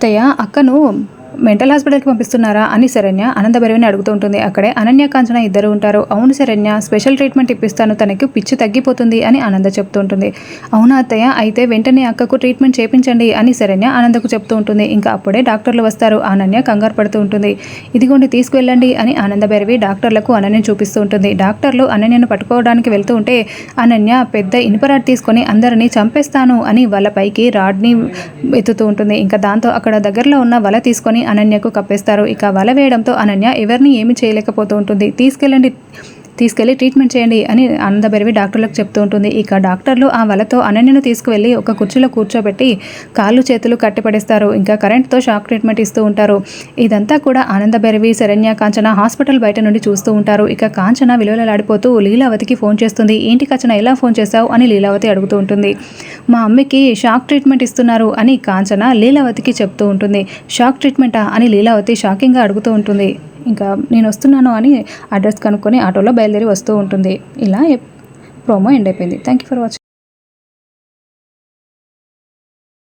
అత్తయ్య అక్కను మెంటల్ హాస్పిటల్కి పంపిస్తున్నారా అని శరణ్య అనంతభైరవిని అడుగుతూ ఉంటుంది. అక్కడే అనన్య కాంచన ఇద్దరు ఉంటారు. అవును శరణ్య స్పెషల్ ట్రీట్మెంట్ ఇప్పిస్తాను. తనకి పిచ్చి తగ్గిపోతుంది అని ఆనంద చెప్తూ ఉంటుంది. అవునా అత్తయ్య? అయితే వెంటనే అక్కకు ట్రీట్మెంట్ చేపించండి అని శరణ్య ఆనందకు చెప్తూ ఉంటుంది. ఇంకా అప్పుడే డాక్టర్లు వస్తారు. అనన్య కంగారు పడుతూ ఉంటుంది. ఇదిగోండి తీసుకువెళ్ళండి అని ఆనందభైరవి డాక్టర్లకు అనన్యను చూపిస్తూ ఉంటుంది. డాక్టర్లు అనన్యను పట్టుకోవడానికి వెళ్తూ ఉంటే అనన్య పెద్ద ఇనుపరాడ్ తీసుకొని అందరినీ చంపేస్తాను అని వాళ్ళ పైకి రాడ్ని ఎత్తుతూ ఉంటుంది. ఇంకా దాంతో అక్కడ దగ్గరలో ఉన్న వల తీసుకొని అనన్యకు కప్పేస్తారు ఇక వల వేయడంతో అనన్య ఎవరిని ఏమి చేయలేకపోతూ ఉంటుంది. తీసుకెళ్ళండి. తీసుకెళ్ళి ట్రీట్మెంట్ చేయండి అని ఆనందభైరవి డాక్టర్లకు చెప్తూ ఉంటుంది. ఇక డాక్టర్లు ఆ వలతో అనన్యను తీసుకువెళ్ళి ఒక కుర్చీలో కూర్చోబెట్టి కాళ్ళు చేతులు కట్టిపడేస్తారు. ఇంకా కరెంట్తో షాక్ ట్రీట్మెంట్ ఇస్తూ ఉంటారు. ఇదంతా కూడా ఆనందభైరవి శరణ్య కాంచన హాస్పిటల్ బయట నుండి చూస్తూ ఉంటారు. ఇక కాంచన విలువలాడిపోతూ లీలావతికి ఫోన్ చేస్తుంది. ఏంటి కాంచన ఎలా ఫోన్ చేశావు? అని లీలావతి అడుగుతూ ఉంటుంది. మా అమ్మకి షాక్ ట్రీట్మెంట్ ఇస్తున్నారు అని కాంచన లీలావతికి చెప్తూ ఉంటుంది. షాక్ ట్రీట్మెంటా? అని లీలావతి షాకింగ్గా అడుగుతూ ఉంటుంది. ఇంకా నేను వస్తున్నాను అని అడ్రస్ కనుక్కొని ఆటోలో బయలుదేరి వస్తూ ఉంటుంది. ఇలా ప్రోమో ఎండ్ అయిపోయింది. Thank you for watching